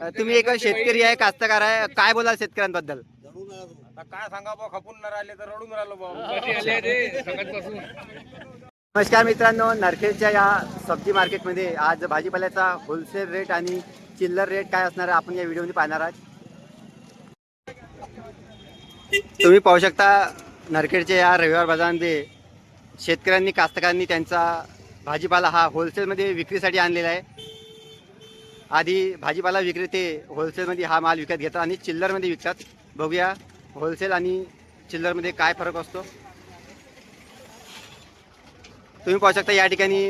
तुम्ही एक शेतकरी आहे कास्तकार आहे काय बोलाल शेतकऱ्यांबद्दल? आता काय सांगा बा खपून न राहिले तर रडून राहिलो बा नमस्कार मित्रांनो नरखेडच्या या सब्जी मार्केटमध्ये आज भाजीपाल्याचा होलसेल रेट आणि चिल्लर रेट काय असणार आहे आपण या व्हिडिओमध्ये पाहणार आहात. तुम्ही पाहू शकता नरखेडच्या या रविवार बाजारामध्ये शेतकऱ्यांनी कास्तकारांनी त्यांचा भाजीपाला हा होलसेलमध्ये विक्रीसाठी आणलेला आहे. आधी भाजीपाला विक्रेते होलसेलमध्ये हा माल विकत घेतात आणि चिल्लरमध्ये विकतात. बघूया होलसेल आणि चिल्लरमध्ये काय फरक असतो. तुम्ही पाहू शकता या ठिकाणी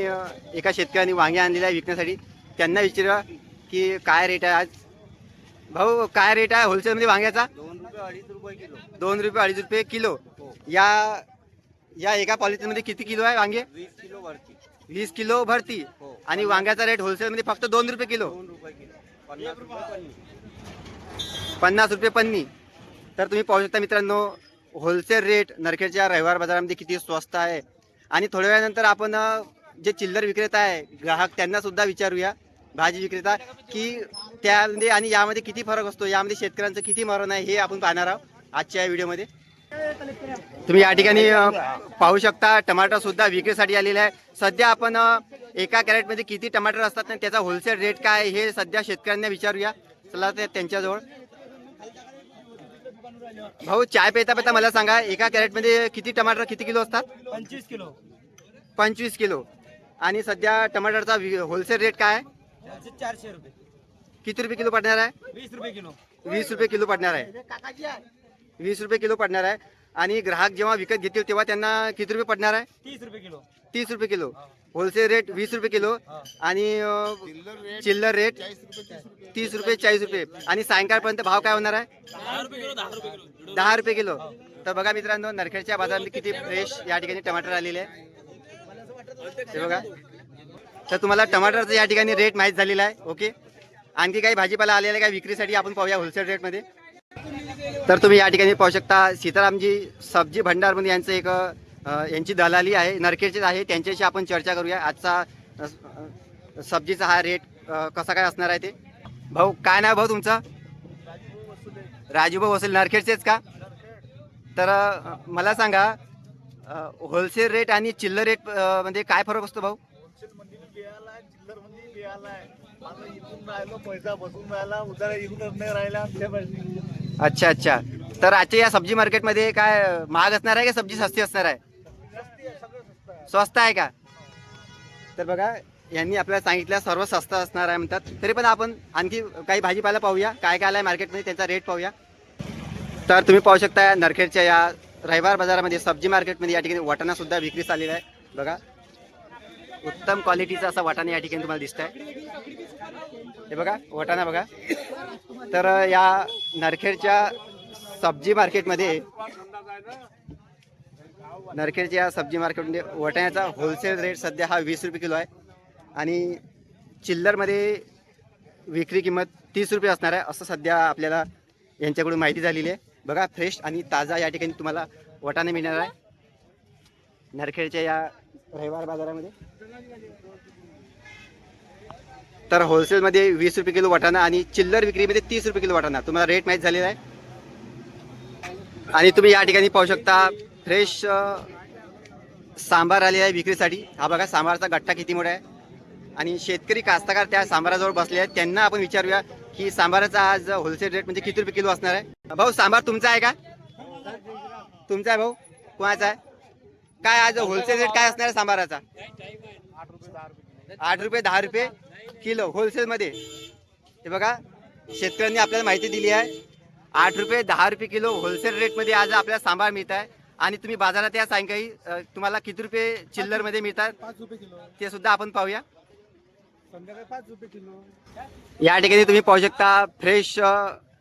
एका शेतकऱ्याने वांगे आणलेले आहे विकण्यासाठी. त्यांना विचारा की काय रेट आहे आज? भाऊ काय रेट आहे होलसेलमध्ये वांग्याचा? दोन रुपये अडीच रुपये किलो. दोन रुपये अडीच रुपये किलो या या एका पॉलिथिनमध्ये किती किलो आहे वांगे? वीस किलो वरती. वीस किलो भरती हो. आणि वांग्याचा रेट होलसेलमध्ये फक्त दोन रुपये किलो. दोन रुपये किलो. पन्नास रुपये पन्नी. पन्नास रुपये पन्नी. तर तुम्ही पाहू शकता मित्रांनो होलसेल रेट नरखेडच्या रविवार बाजारामध्ये किती स्वस्त आहे. आणि थोड्या वेळानंतर आपण अ, जे चिल्लर विक्रेता आहे ग्राहक त्यांना सुद्धा विचारूया भाजी विक्रेता की त्यामध्ये आणि यामध्ये किती फरक असतो यामध्ये शेतकऱ्यांचं किती मरण आहे हे आपण पाहणार आहोत आजच्या या व्हिडिओमध्ये तुम्ही या ठिकाणी पाहू शकता टमाटर सुद्धा विक्रीसाठी आलेले आहे. सध्या आपण एका कॅरेटमध्ये किती टमाटर असतात आणि त्याचा होलसेल रेट काय हे सध्या शेतकऱ्यांना विचारूया. चला ते त्यांच्याजवळ. भाऊ चाय पेता पेता मला सांगा एका कॅरेटमध्ये किती टमाटर किती किलो असतात? पंचवीस किलो. पंचवीस किलो. आणि सध्या टमाटरचा होलसेल रेट काय आहे? चारशे रुपये. किती रुपये किलो पडणार आहे? वीस रुपये किलो. वीस रुपये किलो पडणार आहे. वीस रुपये किलो पडणार आहे. आणि ग्राहक जेव्हा विकत घेतील तेव्हा त्यांना किती रुपये पडणार आहे? तीस रुपये किलो. तीस रुपये किलो. होलसेल रेट वीस रुपये किलो. आणि अ, चिल्लर रेट तीस रुपये चाळीस रुपये. आणि सायंकाळपर्यंत भाव काय होणार आहे? दहा रुपये किलो तर बघा मित्रांनो नरखेडच्या बाजारामध्ये किती फ्रेश या ठिकाणी टमाटर आलेले आहे हे बघा. तर तुम्हाला टमाटरचं या ठिकाणी रेट माहीत झालेला आहे. ओके आणखी काही भाजीपाला आलेला आहे का? विक्रीसाठी आपण पाहूया होलसेल रेटमध्ये तर तुम्ही या ठिकाणी पाहू शकता सीतारामजी सब्जी भंडारमध्ये यांचं एक यांची दलाली आहे नरखेडचीच आहे. त्यांच्याशी आपण चर्चा करूया. आजचा सब्जीचा हा रेट कसा काय असणार आहे ते? भाऊ काय नाव भाऊ तुमचा? राजूभाऊ वसुल नरखेडचेच का? तर मला सांगा होलसेल रेट आणि चिल्लर रेट म्हणजे काय फरक असतो भाऊ? पैसा राहिला अच्छा अच्छा. तर आजच्या या सब्जी मार्केटमध्ये काय महाग असणार आहे का सब्जी सस्ती असणार आहे? स्वस्त आहे का? तर बघा यांनी आपल्याला सांगितलं सर्व स्वस्त असणार आहे म्हणतात. तरी पण आपण आणखी काही भाजीपाला पाहूया. काय काय आलाय मार्केटमध्ये त्यांचा रेट पाहूया. तर तुम्ही पाहू शकता या नरखेडच्या या रविवार बाजारामध्ये सब्जी मार्केटमध्ये या ठिकाणी वाटाणासुद्धा विक्री विक्रीस आलेला आहे. बघा उत्तम क्वालिटीचा असा वाटाणा या ठिकाणी तुम्हाला दिसत आहे हे बघा वटाणा बघा. तर या नरखेडच्या सब्जी मार्केटमध्ये नरखेडच्या या सब्जी मार्केटमध्ये वाटाण्याचा होलसेल रेट सध्या हा वीस रुपये किलो आहे. आणि चिल्लरमध्ये विक्री किंमत तीस रुपये असणार आहे असं सध्या आपल्याला यांच्याकडून माहिती झालेली आहे. बघा फ्रेश आणि ताजा या ठिकाणी तुम्हाला वटाणे मिळणार आहे. नरखेडच्या या रविवार बाजारामध्ये. तर होलसेलमध्ये वीस रुपये किलो वाटाणा आणि चिल्लर विक्रीमध्ये तीस रुपये किलो वाटाणा. तुम्हाला रेट माहीत झालेला आहे? आणि तुम्ही या ठिकाणी पाहू शकता फ्रेश सांबार आलेला आहे विक्रीसाठी. हा बघा सांबारचा गट्टा किती मोठा आहे. आणि शेतकरी कास्तकार त्या सांबाराजवळ बसले आहेत. त्यांना आपण विचारूया की सांबाराचा आज होलसेल रेट म्हणजे किती रुपये किलो असणार आहे? भाऊ सांबार तुमचा आहे का? तुमचा आहे भाऊ? कोणाचा आहे? काय आज होलसेल रेट काय असणार आहे सांबाराचा? आठ रुपये दहा रुपये किलो होलसेलमध्ये हे बघा शेतकऱ्यांनी आपल्याला माहिती दिली आहे. आठ रुपये दहा रुपये किलो होलसेल रेटमध्ये आज आपल्याला सांबार मिळत आहे. आणि तुम्ही बाजारात या सायंकाळी तुम्हाला किती रुपये चिल्लरमध्ये मिळतात? पाच रुपये किलो. ते सुद्धा आपण पाहूया. या ठिकाणी तुम्ही पाहू शकता फ्रेश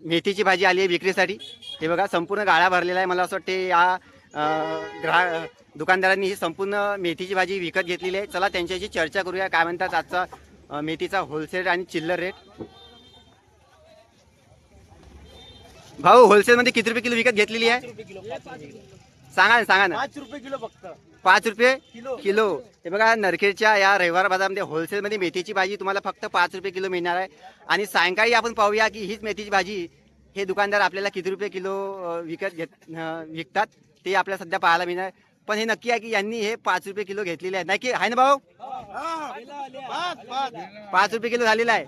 मेथीची भाजी आली आहे विक्रीसाठी. हे बघा संपूर्ण गाळा भरलेला आहे. मला असं वाटते या ग्राहक दुकानदारांनी ही संपूर्ण मेथीची भाजी विकत घेतलेली आहे. चला त्यांच्याशी चर्चा करूया. काय म्हणतात आजचा मेथीचा होलसेल आणि चिल्लर रेट भाऊ होलसेलमध्ये किती रुपये किलो विकत घेतलेली आहे? सांगा ना सांगा ना. पाच रुपये किलो फक्त. पाच रुपये किलो. किलो. हे बघा नरखेडच्या या रविवार बाजारामध्ये होलसेलमध्ये मेथीची भाजी तुम्हाला फक्त पाच रुपये किलो मिळणार आहे. आणि सायंकाळी आपण पाहूया की हीच मेथीची भाजी हे दुकानदार आपल्याला किती रुपये किलो विकत घेत विकतात. ते आपल्याला सध्या पाहायला मिळणार. पण हे नक्की आहे की यांनी हे पाच रुपये किलो घेतलेले आहे नाही की? आहे ना भाऊ? पाच रुपये किलो झालेला आहे.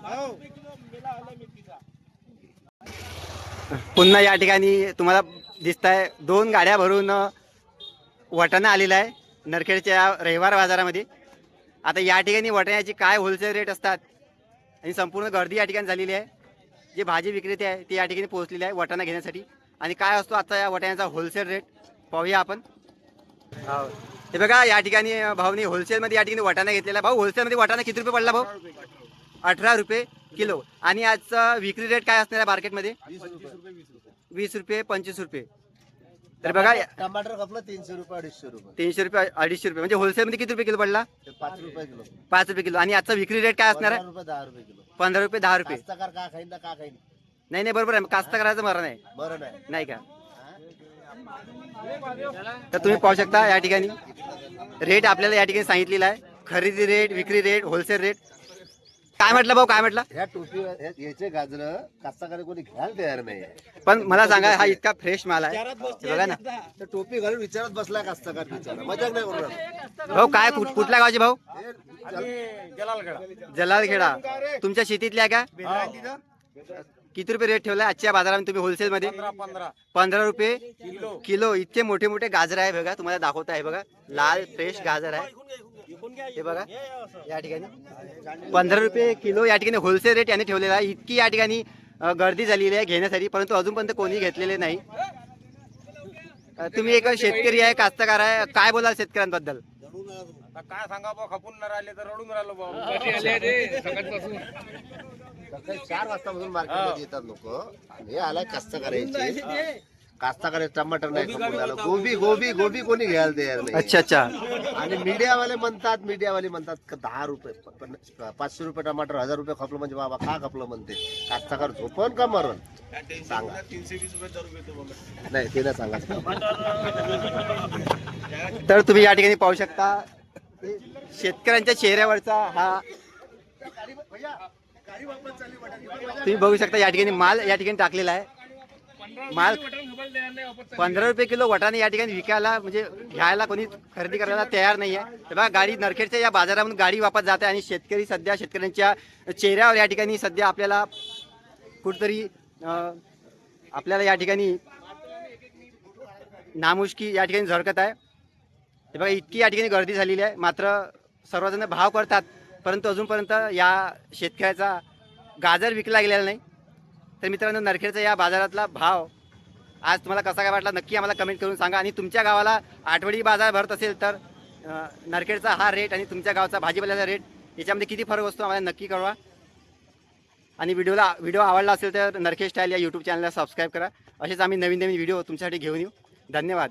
पुन्हा या ठिकाणी तुम्हाला दिसत आहे दोन गाड्या भरून वटाणा आलेला आहे नरखेडच्या रविवार बाजारामध्ये. आता या ठिकाणी वटाण्याची काय होलसेल रेट असतात आणि संपूर्ण गर्दी या ठिकाणी झालेली आहे. जे भाजी विक्रेते आहे ते या ठिकाणी पोहोचलेले आहे वाटाणा घेण्यासाठी. आणि काय असतो आता या वटाण्याचा होलसेल रेट पाहूया आपण. हो. हे बघा या ठिकाणी भाऊनी होलसेलमध्ये या ठिकाणी वाटाणा घेतलेला. भाऊ होलसेलमध्ये वाटाणा किती रुपये पडला भाऊ? अठरा रुपये किलो. आणि आजचा विक्री रेट काय असणार आहे मार्केटमध्ये वीस रुपये वीस रुपये. वीस रुपये पंचवीस रुपये. तर बघा टमाटर खपलं तीनशे रुपये अडीचशे रुपये. तीनशे रुपये अडीचशे रुपये. म्हणजे होलसेलमध्ये किती रुपये किलो पडला? पाच रुपये किलो. पाच रुपये किलो. आणि आजचा विक्री रेट काय असणार आहे? रुपये दहा रुपये किलो. पंधरा रुपये दहा रुपये. का खाईन का खाईन? नाही नाही बरोबर आहे. कास्तकाराचं मरण आहे. बरं नाही का? तर तुम्ही पाहू शकता या ठिकाणी. रेट आपल्याला या ठिकाणी सांगितलेला आहे. खरेदी रेट विक्री रेट होलसेल रेट काय म्हटलं भाऊ? काय म्हटलं? ह्या टोपी याचे गाजर कास्तकार कोणी घ्यायला तयार नाही पण मला सांगा हा इतका फ्रेश माल आहे. हे बघा ना. तर टोपी घालून विचारत बसला कास्तकार बिचारा. मजाक नाही करू. भाऊ काय कुठ- कुठल्या गावचे भाऊ? हे जल- जलालखेडा. तुमच्या शेतीतल्या का? किती रुपये रेट ठेवला आजच्या बाजारामध्ये तुम्ही होलसेलमध्ये पंधरा रुपये? किलो. इतके मोठे मोठे गाजर आहे बघा तुम्हाला दाखवत आहे बघा. लाल फ्रेश गाजर आहे. हे बघा. या ठिकाणी. पंधरा रुपये किलो या ठिकाणी होलसेल रेट याने ठेवलेला आहे. इतकी या ठिकाणी गर्दी झालेली आहे घेण्यासाठी परंतु अजूनपर्यंत कोणी घेतलेले नाही. तुम्ही एक शेतकरी आहे कास्तकार आहे. काय बोलाल शेतकऱ्यांबद्दल? आता काय सांगा बा खपून न राहिले तर रडून राहिलो सकाळी चार वाजतापासून मार्केटमध्ये येतात लोक. हे आलाय कास्तकारांचे कास्तकार टमाटर नाही खपून राहिलं. गोबी गोबी गोबी कोणी घ्यायला तयार नाही? अच्छा अच्छा. आणि मीडियावाले म्हणतात मीडियावाले म्हणतात का दहा रुपये प- पन्नास- पाचशे रुपये टमाटर हजार रुपये खपलं म्हणजे बाबा का खपलं म्हणते? कास्तकार झोपन का मरण? सांगा. नाही ते नाही सांगा तर तुम्ही या ठिकाणी पाहू शकता शेतकऱ्यांच्या चेहऱ्यावरचा हा तुम्ही बघू शकता या ठिकाणी माल या ठिकाणी टाकलेला आहे. माल पंधरा रुपये किलो वटाने या ठिकाणी विकायला म्हणजे घ्यायला कोणी खरेदी करायला तयार नाही आहे हे बघा गाडी नरखेडच्या या बाजारामधून गाडी वापस जाते आणि शेतकरी सध्या शेतकऱ्यांच्या चेहऱ्यावर या ठिकाणी सध्या आपल्याला कुठतरी आपल्याला या ठिकाणी नामुष्की या ठिकाणी झळकत आहे. हे बघा इतकी या ठिकाणी गर्दी झालेली आहे. मात्र सर्वजण भाव करतात परंतु अजूनपर्यंत या शेतकऱ्याचा गाजर विकला गेलेला नाही. तर मित्रांनो नरखेडचा या बाजारातला भाव आज तुम्हाला कसा काय वाटला नक्की आम्हाला कमेंट करून सांगा. आणि तुमच्या गावाला आठवडी बाजार भरत असेल तर नरखेडचा हा रेट आणि तुमच्या गावचा भाजीपाल्याचा रेट याच्यामध्ये किती फरक असतो आम्हाला नक्की कळवा. आणि व्हिडिओला व्हिडिओ आवडला असेल तर नरखेड स्टाईल या यूट्यूब चॅनलला सबस्क्राईब करा. असेच आम्ही नवीन नवीन व्हिडिओ तुमच्यासाठी घेऊन येऊ. धन्यवाद.